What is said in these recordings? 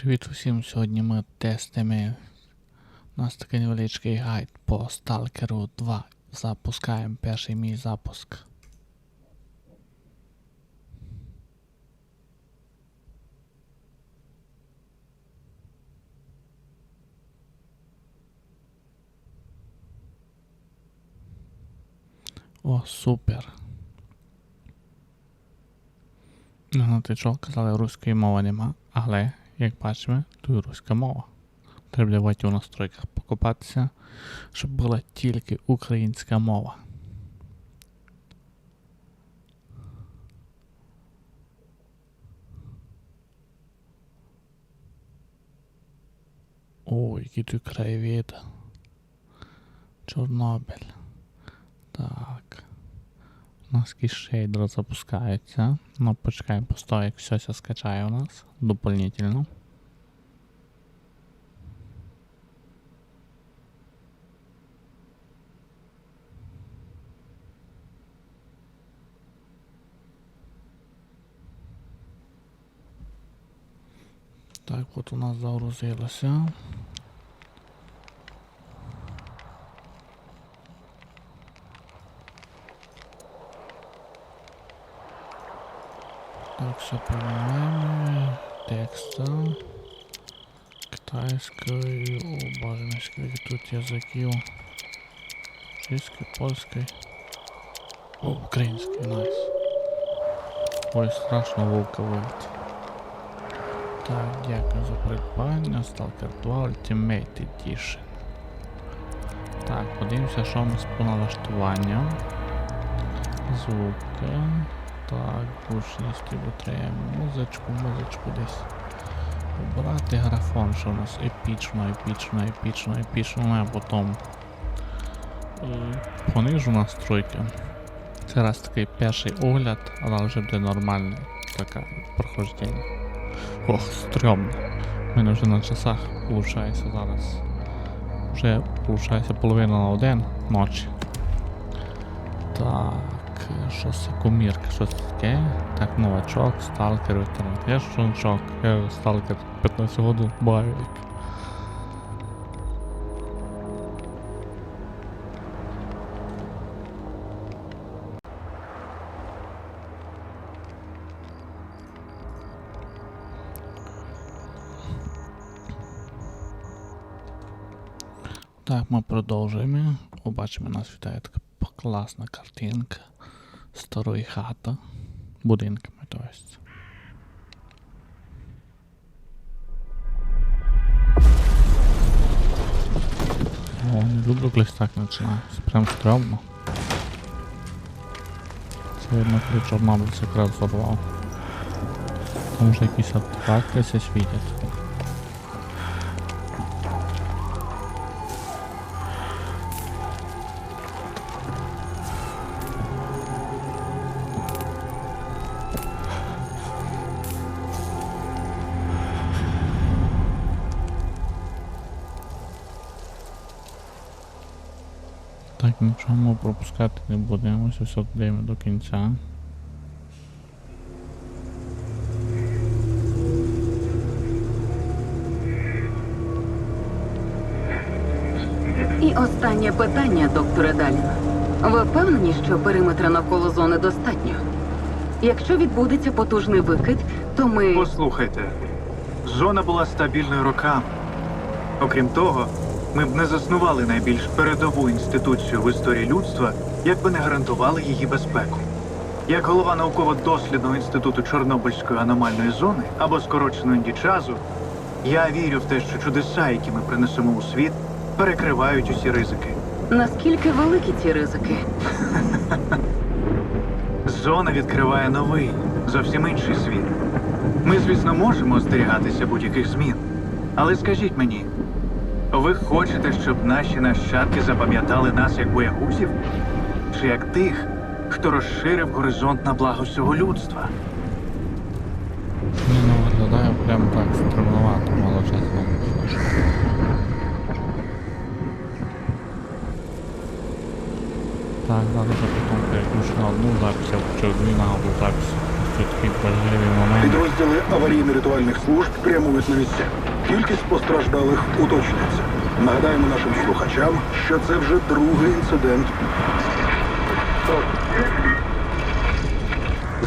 Привіт усім! Сьогодні ми тестимо. У нас такий невеличкий гайд по Stalker 2. Запускаємо перший мій запуск. О, супер. Ну, ти що, казали, руської мови нема, але, як бачимо, тут руська мова. Треба давати у настройках покопатися, щоб була тільки українська мова. Ой, який тут краєвід. Чорнобиль. У нас якийсь шейдер запускається. Ну, почекаємо постой, як все скачає у нас дополнительно. Так, от у нас загрузилося. Понимаем. Текста. Китайською. О, боже мій, тут язиків. Чеський, польський. О, український, найс. Ой, страшно вовка вилить. Так, дякую за придбання. Stalker 2 Ultimate Edition. Так, подивимося, що у нас по налаштуванням. Звуки. Так, гучність витраємо музичку, музичку десь. Обрати графон, що у нас епічно, епічно, епічно, епічно, а потім понижу настройки. Це раз такий перший огляд, але вже буде нормальне таке прохождення. Ох, стрьомно. У мене вже на часах виходить зараз. Вже виходить половина на один ночі. Так, що це кумірка, що це таке? Так, новачок, сталкер, ветеран. Я новачок, я сталкер 15 году бавик. Так, ми продовжуємо. Побачимо, нас вітає така класна картинка старої хати. Будинками, то есть. О, не люблю, коли так починається. Прям стрьомно. Видно, коли Чорнобиль якраз взорвав. Там вже якісь все світять. Пропускати не будемо, ось все даємо до кінця. І останнє питання, докторе Даліна. Ви впевнені, що периметра навколо зони достатньо? Якщо відбудеться потужний викид, то ми. Послухайте, зона була стабільною роками. Окрім того, ми б не заснували найбільш передову інституцію в історії людства, якби не гарантували її безпеку. Як голова науково-дослідного інституту Чорнобильської аномальної зони або скорочено індічазу, я вірю в те, що чудеса, які ми принесемо у світ, перекривають усі ризики. Наскільки великі ці ризики? Зона відкриває новий, зовсім інший світ. Ми, звісно, можемо остерігатися будь-яких змін. Але скажіть мені, ви хочете, щоб наші нащадки запам'ятали нас як боягузів? Чи як тих, хто розширив горизонт на благо всього людства? Ні, ну виглядає прям так стремновато, мало чесно. Так, надо вже потім переключити на одну запись, а включив дві на одну запись. Тут такі важливі моменти. Підрозділи аварійно-рятувальних служб прямують на місця. Кількість постраждалих уточнюється. Нагадаємо нашим слухачам, що це вже другий інцидент.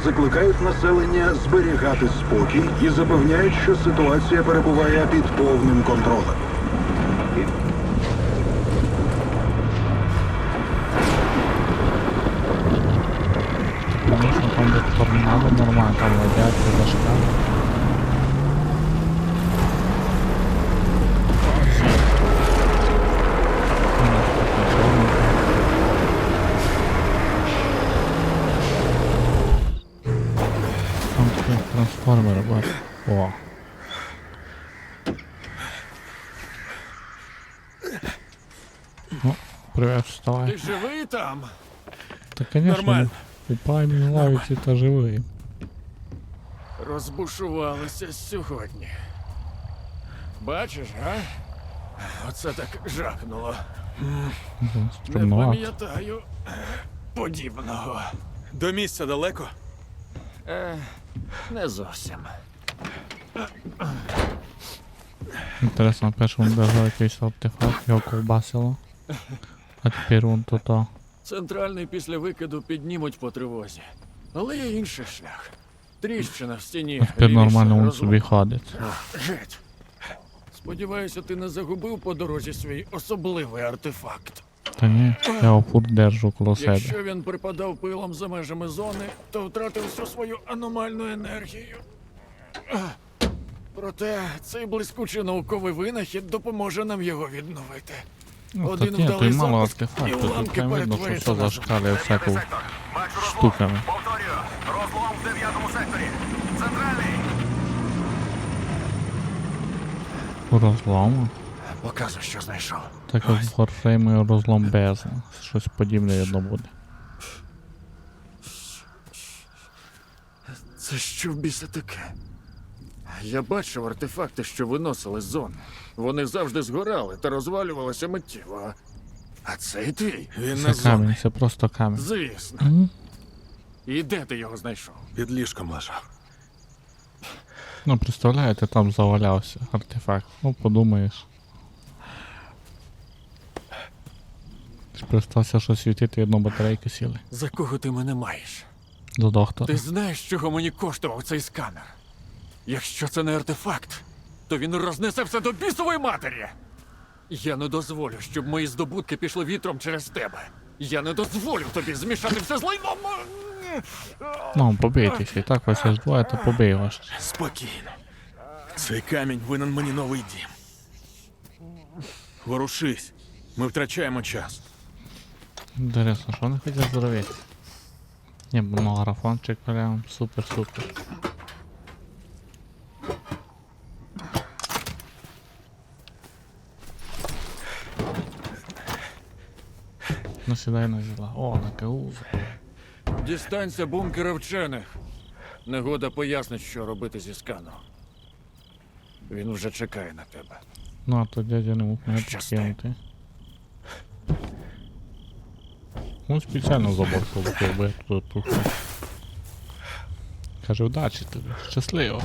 Закликають населення зберігати спокій і запевняють, що ситуація перебуває під повним контролем. Там торнадо нормально, там радіація зашкалює. Такі трансформери. О. Ну, привет, вставай. Ти живий там? Та, конечно, Нормально. пані лавиці та живий. Розбушувалися сьогодні. Бачиш, а? Оце так жахнуло. Не пам'ятаю подібного. До місця далеко? Е, не зовсім. Інтересно, першому держав якийсь артефакт, його ковбасило. А тепер вон то. Центральний після викиду піднімуть по тривозі. Але є інший шлях. Тріщина в стіні. А тепер нормально він собі ходить. Геть. Сподіваюся, ти не загубив по дорозі свій особливий артефакт. Та ні, я його фур держу коло себе. Якщо він припадав пилом за межами зони, то втратив всю свою аномальну енергію. Проте цей блискучий науковий винахід допоможе нам його відновити. Ну, Один так ні, то й вдалий мало артефакту, тут прям видно, що все зашкалює всяку штуками. Повторюю, розлом в дев'ятому секторі. Центральний. Розлому. Показуй, що знайшов. Так як в Warframe розлом бездна. Щось подібне одно буде. Це що в біса таке? Я бачив артефакти, що виносили з зони. Вони завжди згорали та розвалювалися миттєво. А цей твій? Він Це зоні. камінь, це просто камінь. Звісно. М? І де ти його знайшов? Під ліжком лежав. Ну, представляєте, там завалявся артефакт. Ну, подумаєш. Ж Пристався, що світити одну батарейку сіли. За кого ти мене маєш? До доктора. Ти знаєш, чого мені коштував цей сканер? Якщо це не артефакт, то він рознесе все до бісової матері. Я не дозволю, щоб мої здобутки пішли вітром через тебе. Я не дозволю тобі змішати все з лайном. Ну, побийтеся, і так вас аж двоє, то побий ще. Спокійно. Цей камінь винен мені новий дім. Ворушись. Ми втрачаємо час. Інтересно, що вони хочуть зробити? Ні, бо ну графончик прям супер-супер. Ну сідай на зіла. О, на каузу. Дістанься бункера вчених. Негода пояснить, що робити зі сканом. Він вже чекає на тебе. Ну а то дядя не мог мене Щасти. Ну спеціально забор полетів, бо я тут тухав. Каже, удачі тобі, щасливо.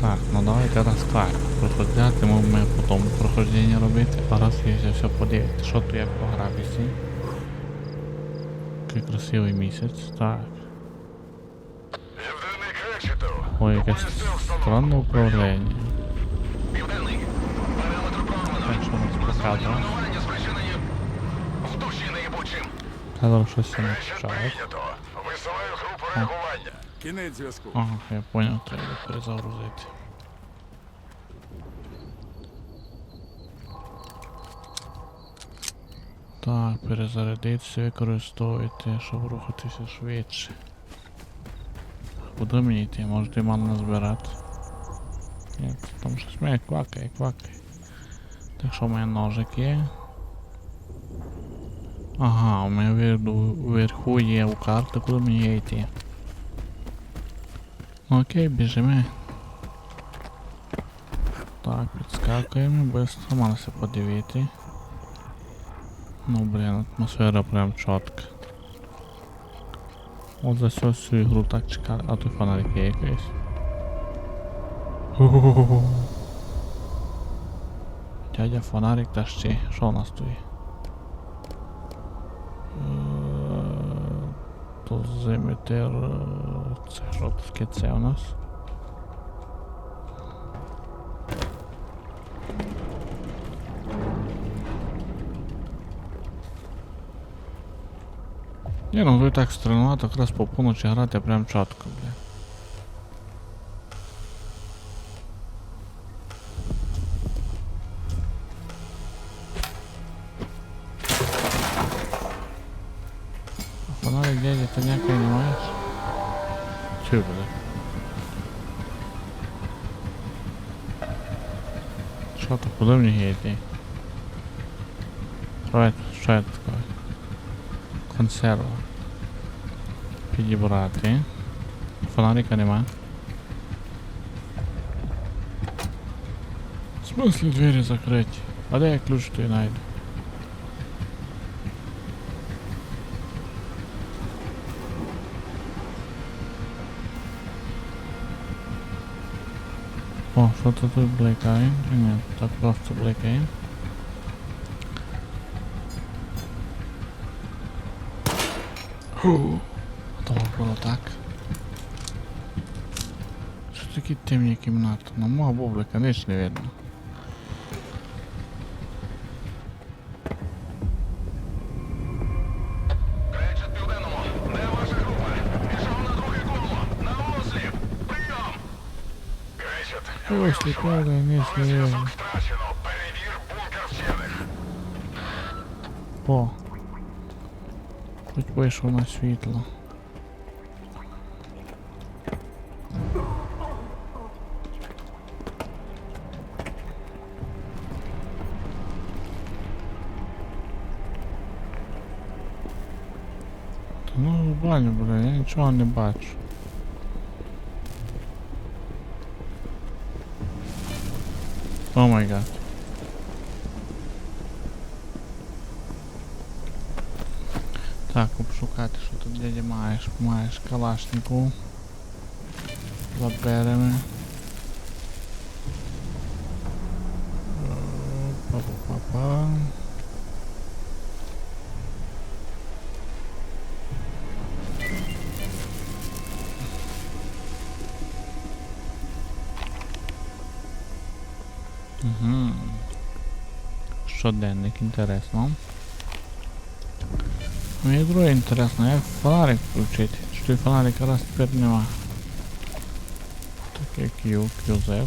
Так, ну давайте розклад. Проходятимемо ми потім прохождення робити, а раз є все подивитися, що тут як по графіці. Який красивий місяць, так. Ой, якесь странне управління. Південний. Периметр прорвано. Так що у нас показує. Руйнування спричинені в душі неєбучим. Казав, щось я не прийнято. Висилаю групу реагування. Кінець зв'язку. Ага, я понял, треба перезагрузити. Так, перезарядитися, використовуйте, щоб рухатися швидше. Куди мені йти? Може ти мало назбирати? Ні, там щось мене квакає, квакає. Так що у мене ножик є. Ага, у мене вверху, є у карти, куди мені йти. Ну, Окей, біжимо. Так, підскакуємо, быстро, малося подивити. Ну, блін, атмосфера прям чітка. От за всю всю ігру так чекали. А той фонарик є якийсь. Дядя фонарик та ще. Що у нас тут Дозиметр. е, Це що таке це у нас? Ні, ну ви так стрілувати, якраз по поночі грати прям чітко, бля. Фонарик дядя, ты ніякої не маєш? Чи, бля? Що то, куди мені йти? Що це таке? Консерва. Підібрати. Фонарика нема. В смысле двері закриті? А де я ключ той найду? О, що то тут бликає? Чи Ні, так просто бликає. Фу. То було так. Що такі темні кімнати? Ну, мого бублика ніч не видно. Кречет. Ось лікарня, ніч не видно. Зв'язок втрачено. Перевір бункер вчених. О. Хоч вийшов на світло. Та ну баню, бля, я нічого не бачу. О май гад. Так, обшукати, що тут дядя маєш. Маєш калашнику. Заберемо. Е, Па-па-па-па. Щоденник, інтересно. Мені і друге інтересно, як фонарик включити? Чи той фонарик раз тепер нема? Таке Q, QZ.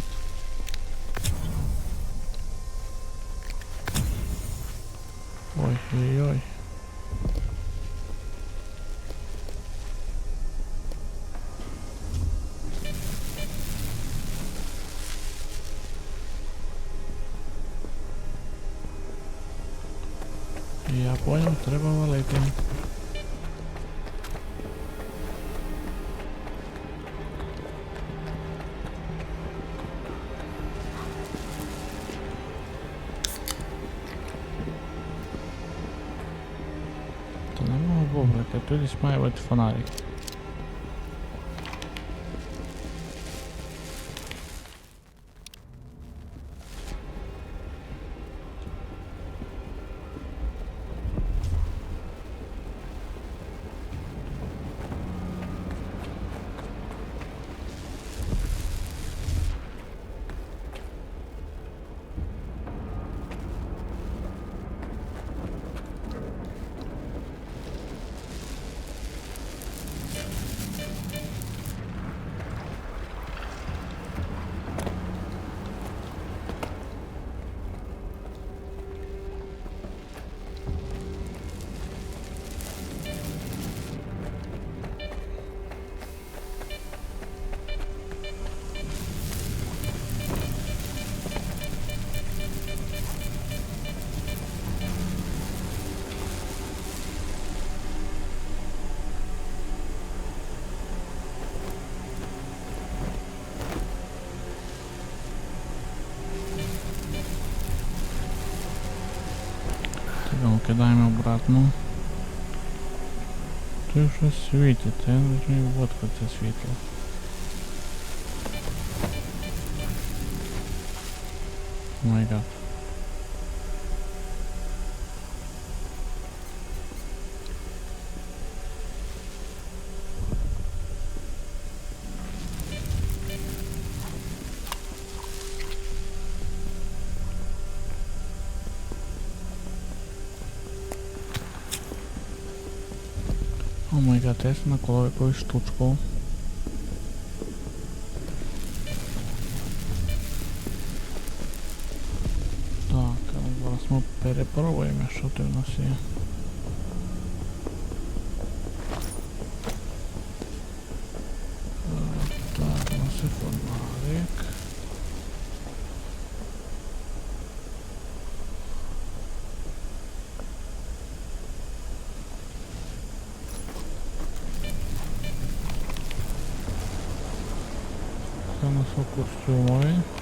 Ой-ой-ой. Я понял, треба валити. Та не можу бобрика, тут десь має бути фонарик. кидаємо обратно. Тут щось світиться, я не розумію, водка це світло. Май гад. Я си якусь штучку. Так, зараз ми перепробуємо, що ти в нас є. Е, Так, у нас є фонарик. Це у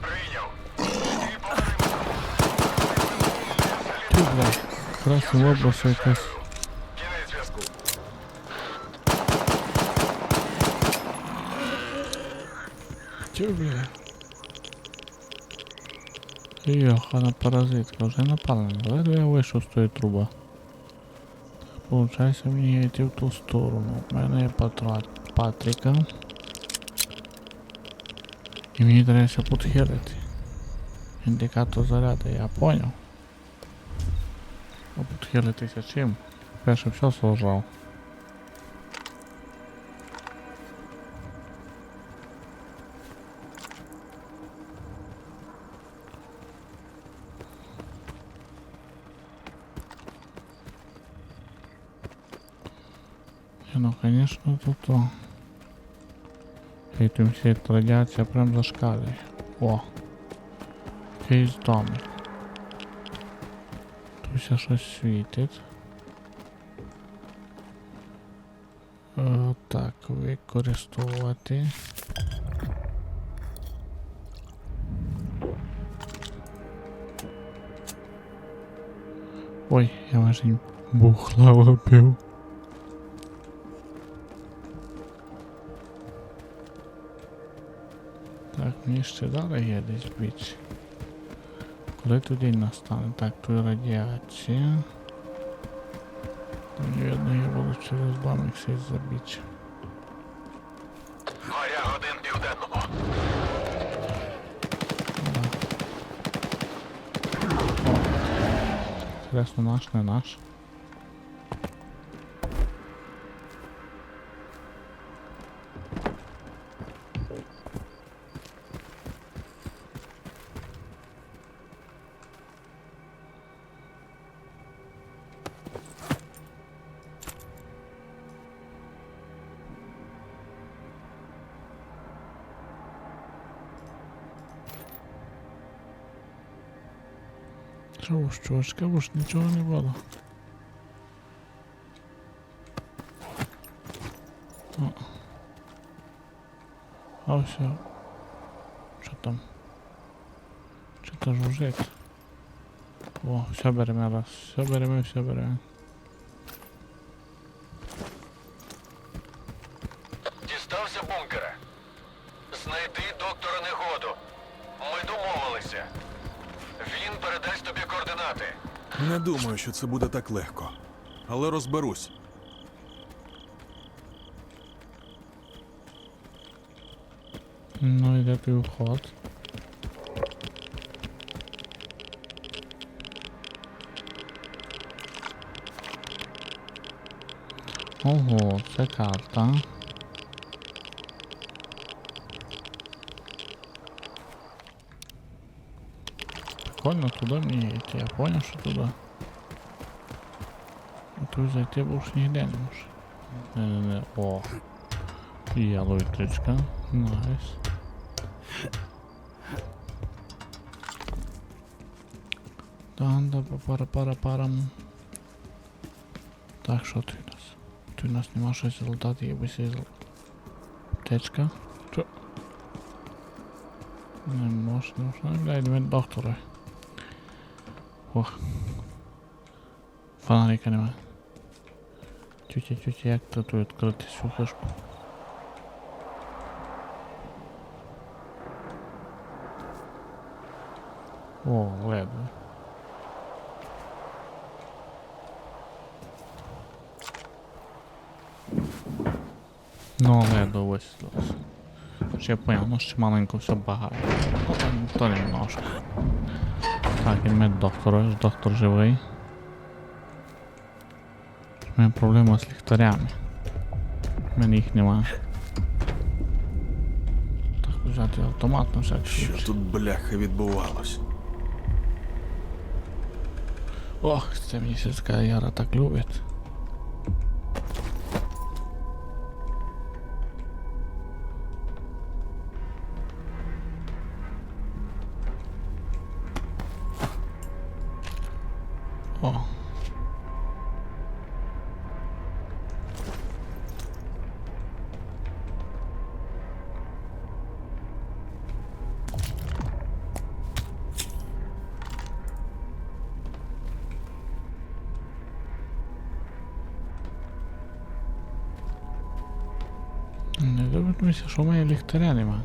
Прийняв. І по периметру. Ти, бля, красний образ зв'язку. Тю, бля. Йохана паразитка, вже напала. Ледве я вийшов з тої труби. Получається мені йти в ту сторону. У мене є патрат Патріка. І мені треба підхилити. Індикатор заряду, я поняв. А підхилитися чим? Перше все сложав. Ну конечно тут то. Этим все эта радиация прям зашкаливает. О. Якийсь домик. Тут все щось світить. Е, так, використовувати. Ой, я майже бухла випив. Мені ще далі є десь біч. Коли день настане? Так, тут радіація. Там видно, я буду через домик сесть за біч. Горя один південному. Інтересно, наш, не наш. Ж, чувачка, бо ж нічого не було. О. А все. Що там? Чи то жужжить? О, все беремо раз, все беремо, все беремо. Що це буде так легко. Але розберусь. Ну і де той? Ого, це карта. Прикольно туди мені йти, я понял, що туди. Тут зайти більше ніде не може. Не-не-не, о. Є електричка. Найс. Танда пара пара парам. Так, що тут у нас? Тут у нас нема щось золотати, є бися зол... Аптечка. Що? Не можна, не можна. Дай до доктора. Ох. Фонарика нема. Тютя, тютя, як то тут відкрити цю флешку? О, ледве. Ну, ледве висвітлилося. Ще я понял, ну ще маленько все багато. Ну, то немножко. Так, і ми доктор, доктор живий. Мене проблема з ліхтарями. У мене їх нема. Так, взяти автомат на всякий Що случай. тут бляха відбувалось? Ох, це мені сільська яра так любить. О. що в мене ліхтаря нема.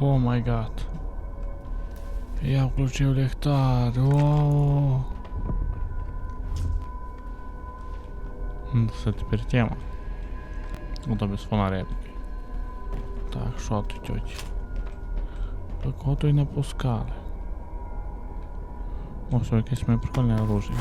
О май гад. Я включив ліхтар. О. Ну, Це тепер тема. Ну то без фонаря. Так, що ти, тьоті? Такого то й не пускали. О, все, якесь моє прикольне оружие.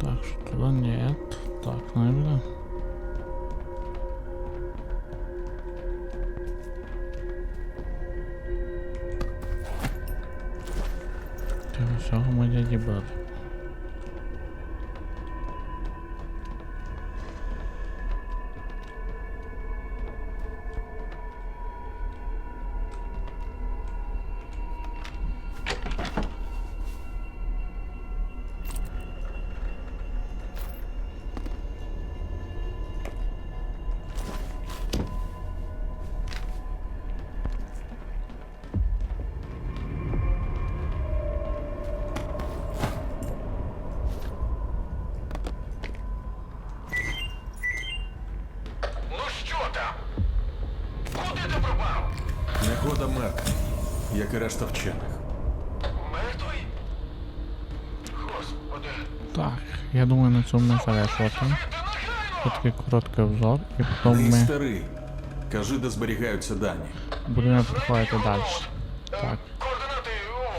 Так, что туда нет. Так, наверное. Все, мы дяди брат. Шкода мертвий, як і решта вчених. Мертвий? Господи. Так, я думаю на цьому ми завершувати. Такий короткий обзор, і потім ми старий. Кажи, де зберігаються дані. будемо проходити далі. Так. Координати,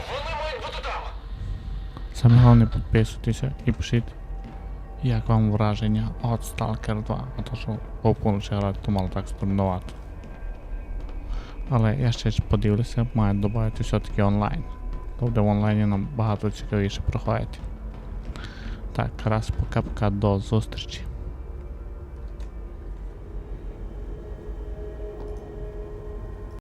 вони мають бути там. Саме головне підписуйтеся і пишіть, як вам враження от Stalker 2, а то що повністю грати, то мало так стрімнувати. Але я ще подивлюся, маю додати все-таки онлайн. Тобто в онлайні нам багато цікавіше проходить. Так, раз пока-пока, до зустрічі.